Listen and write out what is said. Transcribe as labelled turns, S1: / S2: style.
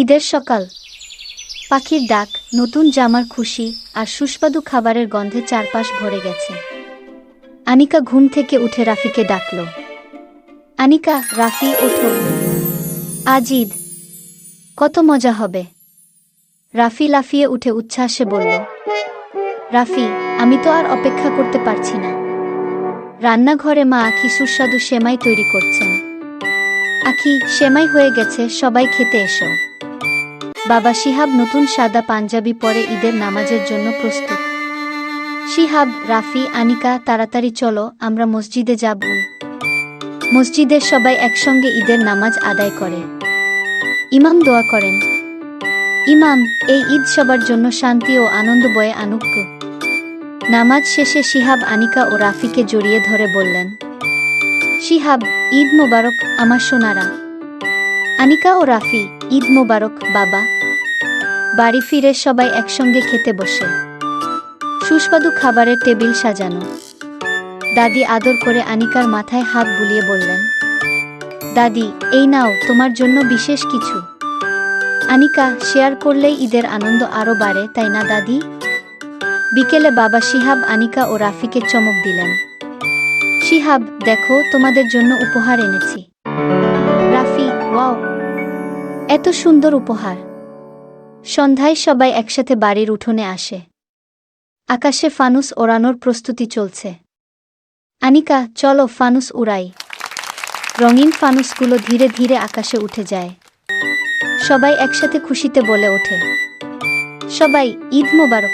S1: ঈদের সকাল। পাখির ডাক, নতুন জামার খুশি আর সুস্বাদু খাবারের গন্ধে চারপাশ ভরে গেছে। আনিকা ঘুম থেকে উঠে রাফিকে ডাকল। আনিকা, রাফি, ওঠো। আজ ঈদ। কত মজা হবে। রাফি লাফিয়ে উঠে উচ্ছ্বাসে বলল, রাফি, আমি তো আর অপেক্ষা করতে পারছি না। রান্নাঘরে মা আখি সুস্বাদু সেমাই তৈরি করছেন। আখি, সেমাই হয়ে গেছে, সবাই খেতে এসো। বাবা শিহাব নতুন সাদা পাঞ্জাবি পরে ঈদের নামাজের জন্য প্রস্তুত। শিহাব, রাফি, আনিকা, তাড়াতাড়ি চলো, আমরা মসজিদে যাব। মসজিদের সবাই একসঙ্গে ঈদের নামাজ আদায় করে। ইমাম দোয়া করেন। ইমাম, এই ঈদ সবার জন্য শান্তি ও আনন্দ বয়ে আনুক। নামাজ শেষে শিহাব, আনিকা ও রাফিকে জড়িয়ে ধরে বললেন, শিহাব, ঈদ মোবারক আমার সোনারা। আনিকা ও রাফি, ঈদ মোবারক, বাবা। বাড়ি ফিরে সবাই একসঙ্গে খেতে বসে। সুস্বাদু খাবারের টেবিল সাজানো। দাদি আদর করে আনিকার মাথায় হাত বুলিয়ে বললেন, দাদি, এই নাও, তোমার জন্য বিশেষ কিছু। আনিকা, শেয়ার করলেই ঈদের আনন্দ আরও বাড়ে, তাই না, দাদি? বিকেলে বাবা শিহাব, আনিকা ও রাফিকে চমক দিলেন। শিহাব, দেখো, তোমাদের জন্য উপহার এনেছি। রাফি, ওয়াও, এত সুন্দর উপহার। সন্ধ্যায় সবাই একসাথে বাড়ির উঠোনে আসে। আকাশে ফানুস ওড়ানোর প্রস্তুতি চলছে। আনিকা, চলো ফানুস উড়াই। রঙিন ফানুসগুলো ধীরে ধীরে আকাশে উঠে যায়। সবাই একসাথে খুশিতে বলে ওঠে। সবাই, ঈদ মোবারক।